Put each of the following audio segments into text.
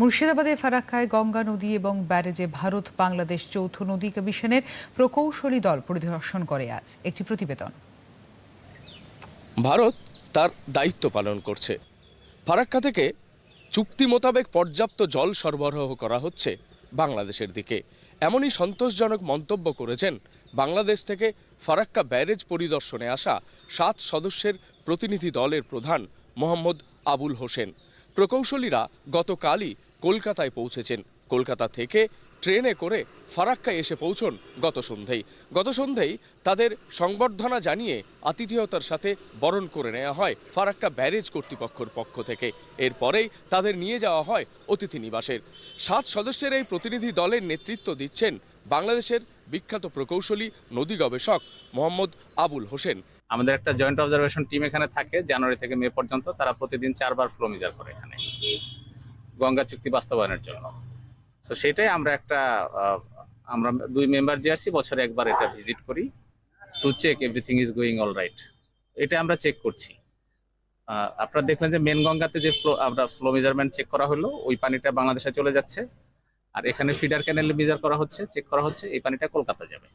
মুর্শিদাবাদে ফারাক্কায় গঙ্গা নদী এবং ব্যারেজে ভারত বাংলাদেশ যৌথ নদী কমিশনের প্রকৌশলী দল পরিদর্শন করে আজ। একটি প্রতিবেদন। ভারত তার দায়িত্ব পালন করছে। ফারাক্কা থেকে চুক্তি মোতাবেক পর্যাপ্ত জল সরবরাহ করা হচ্ছে বাংলাদেশের দিকে। এমনই সন্তোষজনক মন্তব্য করেছেন বাংলাদেশ থেকে ফারাক্কা ব্যারেজ পরিদর্শনে আসা সাত সদস্যের প্রতিনিধি দলের প্রধান মোহাম্মদ আবুল হোসেন। প্রকৌশলীরা গতকালই কলকাতায় পৌঁছেছেন। কলকাতা থেকে ট্রেনে করে ফারাক্কায় এসে পৌঁছন গত সন্ধেই। গত সন্ধেই তাদের সংবর্ধনা জানিয়ে আতিথেয়তার সাথে বরণ করে নেওয়া হয় ফারাক্কা ব্যারেজ কর্তৃপক্ষের পক্ষ থেকে। এরপরেই তাদের নিয়ে যাওয়া হয় অতিথি নিবাসের। সাত সদস্যের এই প্রতিনিধি দলের নেতৃত্ব দিচ্ছেন বাংলাদেশের বিখ্যাত প্রকৌশলী, নদী গবেষক মোহাম্মদ আবুল হোসেন। আমাদের একটা জয়েন্ট অবজারভেশন টিম এখানে থাকে, জানুয়ারি থেকে মে পর্যন্ত। তারা প্রতিদিন চারবার ফ্লো মেজার করে এখানে। গঙ্গা চুক্তি বাস্তবায়নের জন্য। তো সেটাই আমরা একটা আমরা দুই মেম্বার যে আছি, বছরে একবার এটা ভিজিট করি। To check everything is going all right এটা আমরা চেক করছি। আপনারা দেখলেন যে মেন গঙ্গাতে যে ফ্লো আমরা ফ্লো মেজারমেন্ট চেক করা হলো, ওই পানিটা বাংলাদেশে চলে যাচ্ছে। আর এখানে ফিডার ক্যানেল মেজার করা হচ্ছে চেক করা হচ্ছে, এই পানিটা কলকাতা যাবে।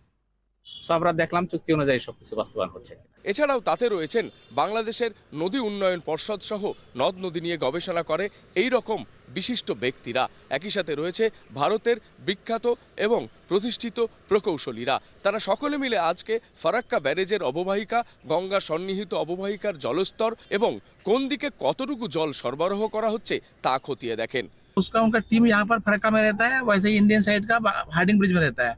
সো আমরা দেখলাম চুক্তি অনুযায়ী সবকিছু বাস্তবায়ন হচ্ছে এছাড়াও তাতে রয়েছেন বাংলাদেশের নদী উন্নয়ন পর্ষদ সহ নদ নদী নিয়ে গবেষণা করে এই রকম বিশিষ্ট ব্যক্তিরা। একই সাথে রয়েছে ভারতের বিখ্যাত এবং প্রতিষ্ঠিত প্রকৌশলীরা। তারা সকলে মিলে আজকে ফারাক্কা ব্যারেজের অববাহিকা, গঙ্গা সন্নিহিত অববাহিকার জলস্তর এবং কোন দিকে কতটুকু জল সরবরাহ করা হচ্ছে তা খতিয়ে দেখেন। उसका उनका टीम यहाँ पर फरक्का में रहता है वैसे ही इंडियन साइड का हार्डिंग ब्रिज में रहता है।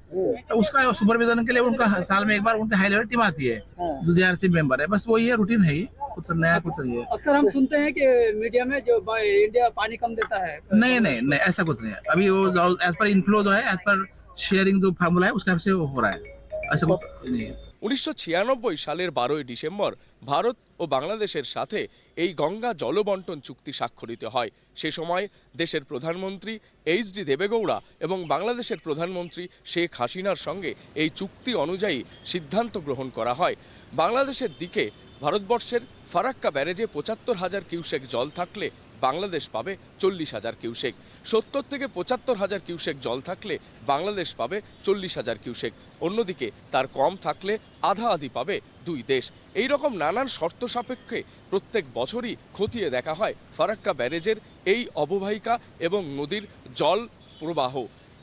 तो उसका सुपरविजन के लिए उनका साल में एक बार उनका हाई लेवल टीम आती है जो जेआरसी मेंबर है। बस वही है रूटीन है ही कुछ नया कुछ नहीं है। अक्सर हम सुनते हैं कि मीडिया में जो इंडिया पानी कम देता है। नहीं नहीं नहीं ऐसा कुछ नहीं है। अभी वो एज पर इनफ्लो जो है एज पर शेयरिंग जो फार्मूला है उसका से हो रहा है। ऐसा कुछ नहीं है। উনিশশো ছিয়ানব্বই সালের বারোই ডিসেম্বর ভারত ও বাংলাদেশের সাথে এই গঙ্গা জলবন্টন চুক্তি স্বাক্ষরিত হয়। সে সময় দেশের প্রধানমন্ত্রী এইচ ডি দেবেগৌড়া এবং বাংলাদেশের প্রধানমন্ত্রী শেখ হাসিনার সঙ্গে এই চুক্তি অনুযায়ী সিদ্ধান্ত গ্রহণ করা হয়। বাংলাদেশের দিকে ভারতবর্ষের ফারাক্কা ব্যারেজে পঁচাত্তর হাজার কিউসেক জল থাকলে বাংলাদেশ পাবে চল্লিশ হাজার কিউসেক। সত্তর থেকে পঁচাত্তর হাজার কিউসেক জল থাকলে বাংলাদেশ পাবে চল্লিশ হাজার কিউসেক। অন্যদিকে, তার কম থাকলে আধা আধি পাবে দুই দেশ। এই রকম নানান শর্ত সাপেক্ষে প্রত্যেক বছরই খতিয়ে দেখা হয় ফারাক্কা ব্যারেজের এই অববাহিকা এবং নদীর জল প্রবাহ।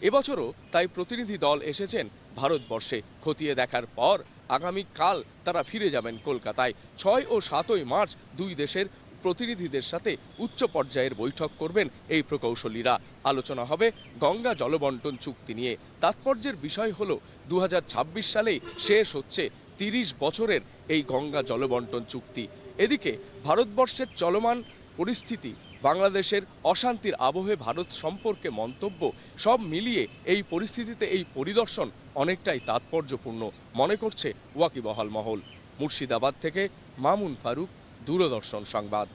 এবছরও তাই প্রতিনিধি দল এসেছেন ভারতবর্ষে। খতিয়ে দেখার পর আগামীকাল তারা ফিরে যাবেন কলকাতায়। ছয় ও সাতই মার্চ দুই দেশের প্রতিনিধিদের সাথে উচ্চ পর্যায়ের বৈঠক করবেন এই প্রকৌশলীরা। আলোচনা হবে গঙ্গা জলবন্টন চুক্তি নিয়ে। তাৎপর্যের বিষয় হলো দু হাজার ছাব্বিশ সালেই শেষ হচ্ছে তিরিশ বছরের এই গঙ্গা জলবন্টন চুক্তি। এদিকে ভারতবর্ষের চলমান পরিস্থিতি, বাংলাদেশের অশান্তির আবহে ভারত সম্পর্কে মন্তব্য, সব মিলিয়ে এই পরিস্থিতিতে এই পরিদর্শন অনেকটাই তাৎপর্যপূর্ণ, মনে করছে ওয়াকিবহাল মহল। মুর্শিদাবাদ থেকে মামুন ফারুক, দূরদর্শন সংবাদ।